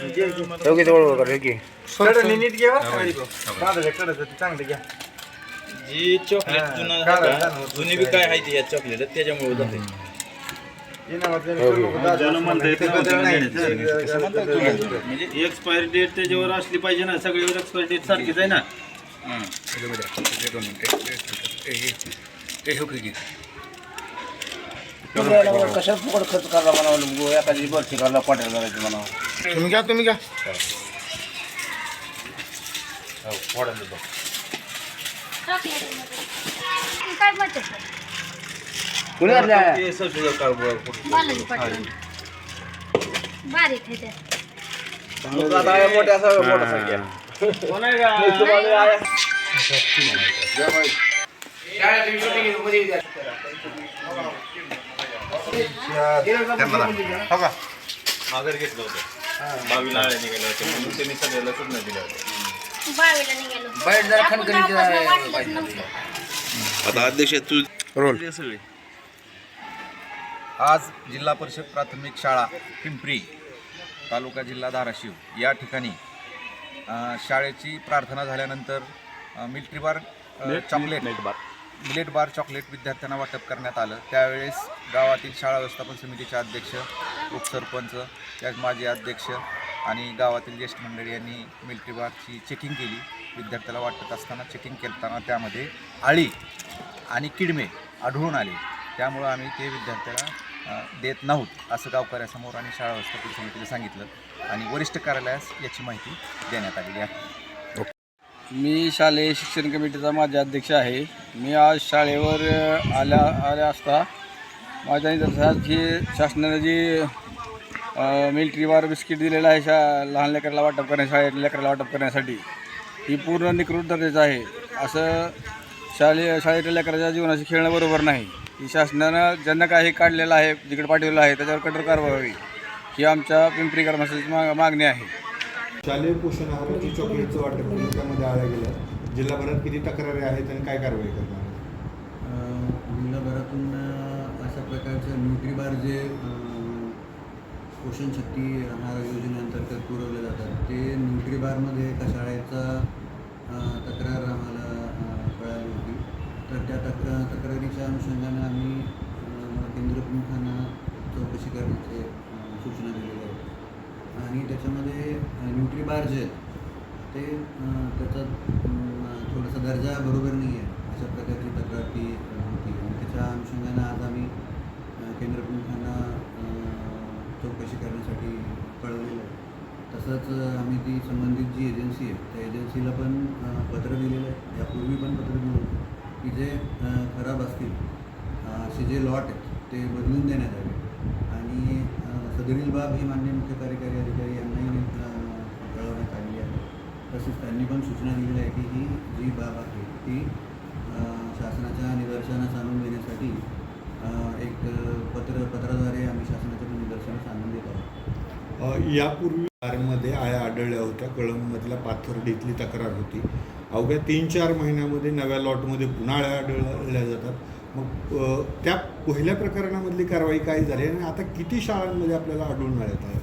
दोघं गोळ गोळ काढली दोघी गोळ गोळ काढली की जी चॉकलेट जुनं आहे का, जुनी बी काय आहे ती या चॉकलेट त्याच्यामुळे जाते. म्हणजे एक्सपायरी डेट त्याच्यावर असली पाहिजे ना सगळ्यावर एक्सपायरी डेट सारखीच आहे ना. कशात फुकट खर्च करायला म्हणा एखादी बरची करायला पाट्या करायची म्हणा तुम्ही घ्या तुम्ही घ्या. काय म्हणते? कुणी ते सगळं कारभार माघार घेतलं होतं. बावीला म्हणून त्यांनी सगळ्याला सूचना दिल्या होत्या बाहेर जरा. आता अध्यक्ष तू रोल. सगळे आज जिल्हा परिषद प्राथमिक शाळा पिंपरी तालुका जिल्हा धाराशिव. या ठिकाणी शाळेची प्रार्थना झाल्यानंतर military bar chocolate millet bar chocolate विद्यार्थ्यांना वाटप करण्यात आलं. त्यावेळेस गावातील शाळा व्यवस्थापन समितीचे अध्यक्ष उपसरपंच त्याच माजी अध्यक्ष आणि गावातील ज्येष्ठ मंडळी यांनी मिल्ट्री बारची चेकिंग केली. विद्यार्थ्याला वाटत असताना चेकिंग करताना त्यामध्ये आळी आणि किडमे आढळून आले. त्यामुळं आम्ही ते विद्यार्थ्याला देत नाहोत असं गावकऱ्यासमोर आणि शाळा व्यवस्थापन समितीला सांगितलं. आणि वरिष्ठ कार्यालयास याची माहिती देण्यात आलेली आहे. मी शालेय शिक्षण कमिटीचा माझे अध्यक्ष आहे. मी आज शाळेवर आल्या आल्या असता माझ्या निदर्शनात जी शासनाने जी मिल्ट्री बार बिस्किट दिलेलं आहे शा लहान लेकराला वाटप करण्या शाळेत लेकराला वाटप करण्यासाठी ही पूर्ण निकृत दर्जाचं आहे. असं शालेय शाळेतल्या लेकराच्या जीवनाशी खेळणं बरोबर नाही. ही शासनानं ज्यांना काही काढलेलं आहे जिकडे पाठवलेलं आहे त्याच्यावर कठोर कारवाई व्हावी. ही आमच्या पिंपरी कर्मचाऱ्याची मा मागणी आहे. शालेय पोषण आहाराची चॉकलेटचं वाटप केलं त्यामध्ये आळ्या गेल्या. जिल्हाभरात किती तक्रारी आहेत आणि काय कारवाई करणार जिल्हाभरातून अशा प्रकारचं न्यूट्रीबार जे पोषण शक्ती आहार योजनेअंतर्गत पुरवले जातात ते न्यूट्रीबारमध्ये एका शाळेचा तक्रार आम्हाला कळाली होती. तर त्या तक्र तक्रारीच्या अनुषंगानं आम्ही केंद्रप्रमुखांना चौकशी करण्याचे सूचना दिलेल्या आहे आणि त्याच्यामध्ये न्यूट्रीबार जे आहेत, ते त्याचा थोडासा दर्जा बरोबर नाही आहे. अशा प्रकारची तक्रार ती होती. आणि त्याच्या अनुषंगानं आज आम्ही केंद्र केंद्रप्रमुखांना चौकशी करण्यासाठी कळवलेलं आहे. तसंच आम्ही ती संबंधित जी एजन्सी आहे त्या एजन्सीला पण पत्र दिलेलं आहे. यापूर्वी पण पत्र दिलं होतं की जे खराब असतील असे जे लॉट आहेत ते बदलून देण्यात आले. आणि सदरील बाब ही मान्य मुख्य कार्यकारी अधिकारी यांनाही कळवण्यात आली आहे. तसेच त्यांनी पण सूचना दिलेली आहे की ही जी बाब आहे ती शासनाच्या निदर्शनास आणून देण्यासाठी एक पत्र पत्राद्वारे आम्ही शासनाच्या निदर्शनास आणून देत आहोत. यापूर्वी कारमध्ये आळ्या आढळल्या होत्या. कळंबमधल्या पाथर्डीतली तक्रार होती. अवघ्या तीन चार महिन्यामध्ये नव्या लॉटमध्ये पुन्हा आळ्या आढळल्या जातात. मग त्या पहिल्या प्रकरणामधली कारवाई काय झाली आणि आता किती शाळांमध्ये आपल्याला आढळून मिळत आहे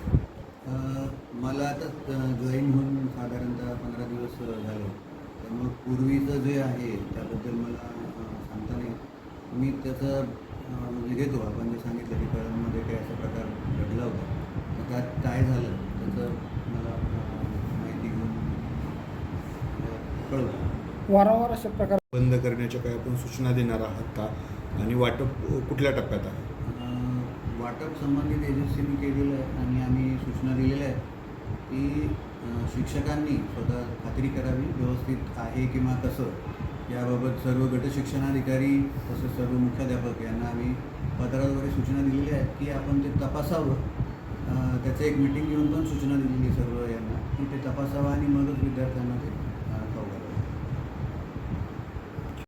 मला आता जॉईन होऊन साधारणतः पंधरा दिवस अ, झाले. त्यामुळं पूर्वीचं जे आहे त्याबद्दल मला सांगता नाही मी त्याचं म्हणजे घेतो. आपण जे सांगितलं की कळममध्ये काही असा प्रकार घडला होता तर त्यात काय झालं त्याचं मला अ, माहिती घेऊन अ, कळवतो वारंवार अशा प्रकार बंद करण्याच्या काही आपण सूचना देणार आहात का? आणि वाटप कुठल्या टप्प्यात आहे? वाटप संबंधित एजन्सीने केलेलं आहे आणि आम्ही सूचना दिलेल्या आहेत की शिक्षकांनी स्वतः खात्री करावी व्यवस्थित आहे किंवा कसं. याबाबत सर्व गट शिक्षणाधिकारी तसेच सर्व मुख्याध्यापक यांना आम्ही पत्राद्वारे सूचना दिलेल्या आहेत की आपण ते तपासावं. त्याचं एक मिटिंग घेऊन पण सूचना दिलेली सर्व यांना